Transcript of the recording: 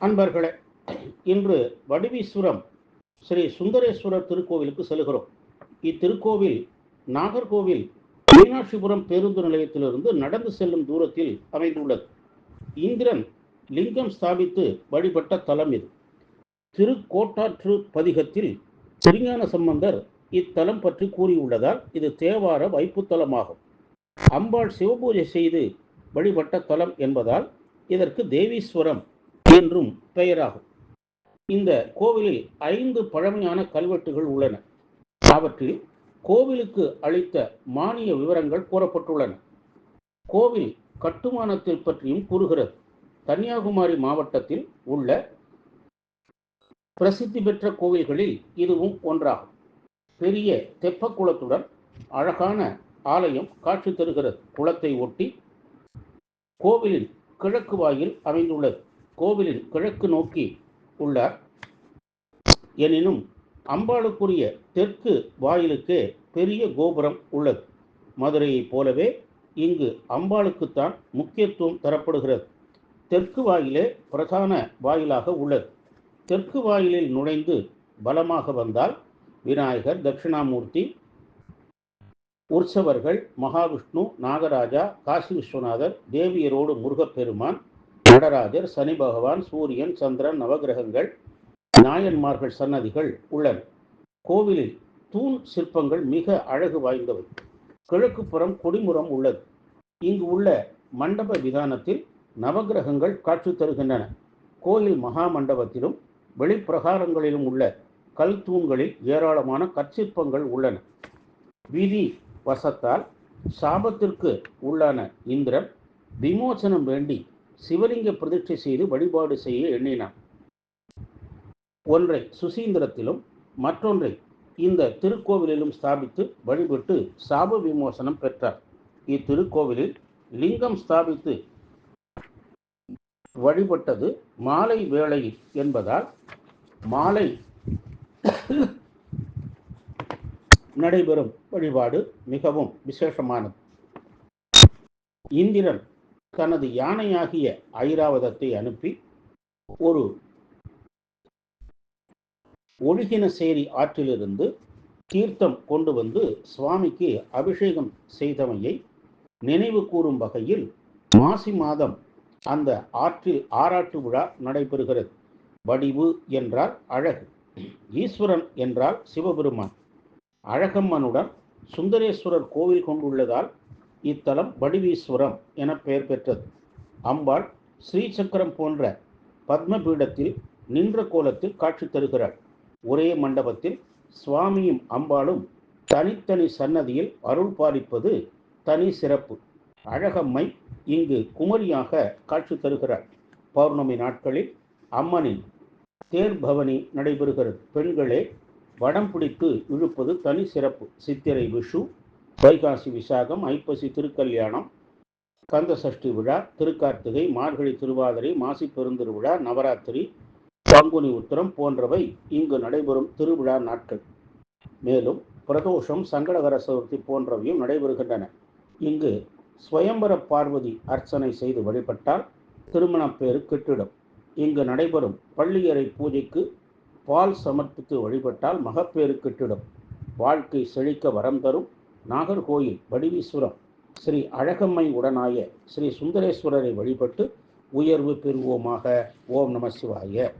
அன்பர்களே இன்று வடிவீஸ்வரம் ஸ்ரீ சுந்தரேஸ்வரர் திருக்கோவிலுக்கு செல்கிறோம். இத்திருக்கோவில் நாகர்கோவில் மீனாட்சிபுரம் பேருந்து நிலையத்திலிருந்து நடந்து செல்லும் தூரத்தில் அமைந்துள்ளது. இந்திரன் லிங்கம் ஸ்தாபித்து வழிபட்ட தலம் இது. திருக்கோட்டாற்று பதிகத்தில் திருஞான சம்பந்தர் இத்தலம் பற்றி கூறியுள்ளதால் இது தேவார வைப்புத்தலமாகும் அம்பாள் சிவபூஜை செய்து வழிபட்ட தலம் என்பதால் இதற்கு தேவீஸ்வரம் என்றும் பெயராகும். இந்த கோவிலில் ஐந்து பழமையான கல்வெட்டுகள் உள்ளன. அவற்றில் கோவிலுக்கு அளித்த மானிய விவரங்கள் கூறப்பட்டுள்ளன. கோவில் கட்டுமானத்தில் பற்றியும் கூறுகிறது. கன்னியாகுமரி மாவட்டத்தில் உள்ள பிரசித்தி பெற்ற கோவில்களில் இதுவும் ஒன்றாகும். பெரிய தெப்ப குளத்துடன் அழகான ஆலயம் காட்சி தருகிறது. குளத்தை ஒட்டி கோவிலின் கிழக்கு வாயில் அமைந்துள்ளது. கோவிலின் கிழக்கு நோக்கி உள்ளார். எனினும் அம்பாளுக்குரிய தெற்கு வாயிலுக்கு பெரிய கோபுரம் உள்ளது. மதுரையைப் போலவே இங்கு அம்பாளுக்குத்தான் முக்கியத்துவம் தரப்படுகிறது. தெற்கு வாயிலே பிரதான வாயிலாக உள்ளது. தெற்கு வாயிலில் நுழைந்து பலமாக வந்தால் விநாயகர் தட்சிணாமூர்த்தி உற்சவர்கள் மகாவிஷ்ணு நாகராஜா காசி விஸ்வநாதர் தேவியரோடு முருகப்பெருமான் நடராஜர் சனி பகவான் சூரியன் சந்திரன் நவகிரகங்கள் நாயன்மார்கள் சன்னதிகள் உள்ளன. கோவிலில் தூண் சிற்பங்கள் மிக அழகு வாய்ந்தவை. கிழக்கு புறம் கொடிமுறம் உள்ளது. இங்கு உள்ள மண்டப விதானத்தில் நவகிரகங்கள் காட்சி தருகின்றன. கோயில் மகா மண்டபத்திலும் வெளிப்பிரகாரங்களிலும் உள்ள கல் தூண்களில் ஏராளமான கற்சிற்பங்கள் உள்ளன. விதி வசத்தால் சாபத்திற்கு உள்ளான இந்திரன் விமோசனம் வேண்டி சிவலிங்க பிரதிஷ்டை செய்து வழிபாடு செய்ய எண்ணினான். ஒன்றை சுசீந்திரத்திலும் மற்றொன்றை இந்த திருக்கோவிலிலும் ஸ்தாபித்து வழிபட்டு சாப விமோசனம் பெற்றார். இத்திருக்கோவிலில் லிங்கம் ஸ்தாபித்து வழிபட்டது மாலை வேளையில் என்பதால் மாலை நடைபெறும் வழிபாடு மிகவும் விசேஷமானது. இந்திரன் தனது யானையாகிய ஐராவதத்தை அனுப்பி ஒரு ஒழுகினசேரி ஆற்றிலிருந்து தீர்த்தம் கொண்டு வந்து சுவாமிக்கு அபிஷேகம் செய்தமையை நினைவு கூறும் வகையில் மாசி மாதம் அந்த ஆற்றில் ஆராட்டு விழா நடைபெறுகிறது. வடிவு என்றால் அழகு ஈஸ்வரன் என்றால் சிவபெருமான். அழகம்மனுடன் சுந்தரேஸ்வரர் கோவில் கொண்டுள்ளதால் இத்தலம் வடிவீஸ்வரம் என பெயர் பெற்றது. அம்பாள் ஸ்ரீசக்கரம் போன்ற பத்மபீடத்தில் நின்ற கோலத்தில் காட்சி தருகிறாள். ஒரே மண்டபத்தில் சுவாமியும் அம்பாளும் தனித்தனி சன்னதியில் அருள் பாலிப்பது தனி சிறப்பு. அழகம்மை இங்கு குமரியாக காட்சி தருகிறார் பௌர்ணமி நாட்களில் அம்மனின் தேர்பவனி நடைபெறுகிறது. பெண்களே வடம் பிடித்து இழுப்பது தனி சிறப்பு. சித்திரை விஷு வைகாசி விசாகம் ஐப்பசி திருக்கல்யாணம் கந்த சஷ்டி விழா திருக்கார்த்திகை மார்கழி திருவாதிரை மாசி பெருந்திருவிழா நவராத்திரி பங்குனி உத்திரம் போன்றவை இங்கு நடைபெறும் திருவிழா நாட்கள். மேலும் பிரதோஷம் சங்கடகர சதுர்த்தி போன்றவையும் நடைபெறுகின்றன. இங்கு ஸ்வயம்பர பார்வதி அர்ச்சனை செய்து வழிபட்டால் திருமணப்பேறு கிட்டிடும். இங்கு நடைபெறும் பள்ளியறை பூஜைக்கு பால் சமர்ப்பித்து வழிபட்டால் மகப்பேறு கிட்டிடும். வாழ்க்கை செழிக்க வரம் தரும். நாகர்கோயில் வடிவீஸ்வரம் ஸ்ரீ அழகம்மை உடனாய ஸ்ரீ சுந்தரேஸ்வரரை வழிபட்டு உயர்வு பெறுவோமாக. ஓம் நம சிவாய.